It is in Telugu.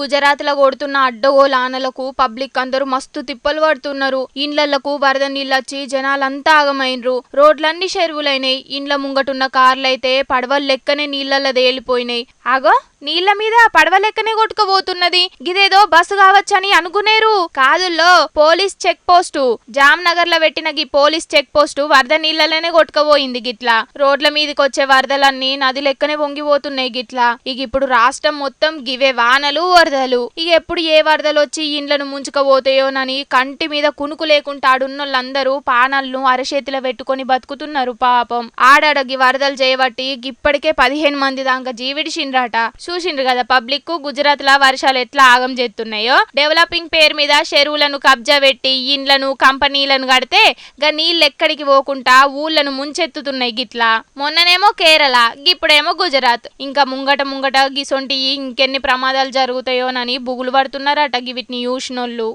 గుజరాత్లో కొడుతున్న అడ్డగోలానలకు పబ్లిక్ అందరూ మస్తు తిప్పలు పడుతున్నారు. ఇండ్లకు వరద నీళ్ళొచ్చి జనాలంతా ఆగమైనరు రోడ్లన్నీ చెరువులైనాయి. ఇండ్ల ముంగటున్న కార్లైతే పడవలు లెక్కనే నీళ్ళల్లో తేలిపోయినాయి. ఆగో నీళ్ళ మీద పడవ లెక్కనే కొట్టుకుపోతున్నది. గిదేదో బస్సు కావచ్చని అనుకునేరు. కాదుల్లో పోలీస్ చెక్ పోస్టు. జామ్ నగర్లో పెట్టిన గీ పోలీస్ చెక్ పోస్టు వరద నీళ్ళలోనే కొట్టుకుపోయింది గిట్లా. రోడ్ల మీదకి వచ్చే వరదలన్నీ నది లెక్కనే పొంగిపోతున్నాయి గిట్లా. ఇక ఇప్పుడు రాష్ట్రం మొత్తం గివే వానలు వరదలు. ఇక ఎప్పుడు ఏ వరదలు వచ్చి ఇండ్లను ముంచుకపోతాయోనని కంటి మీద కునుకు లేకుండా ఆడున్నోళ్ళందరూ పానల్ను అరచేతిలో పెట్టుకొని బతుకుతున్నారు పాపం. ఆడాడగి వరదలు చేయబట్టి ఇప్పటికే పదిహేను మంది దాకా జీవిడిచిండ్రట. చూసిండ్రు కదా పబ్లిక్ గుజరాత్ లా వర్షాలు ఎట్లా ఆగం చేస్తున్నాయో డెవలపింగ్ పేరు మీద చెరువులను కబ్జా పెట్టి ఇండ్లను కంపెనీలను కడితే గా నీళ్ళు ఎక్కడికి పోకుండా ఊళ్ళను ముంచెత్తుతున్నాయి గిట్లా. మొన్ననేమో కేరళ గిప్పుడేమో గుజరాత్. ఇంకా ముంగట ముంగట గిసొంటి ఇంకెన్ని ప్రమాదాలు జరుగుతాయి జరుగుతాయోనని బుగులు పడుతున్నారట గివిటిని చూసినోళ్ళు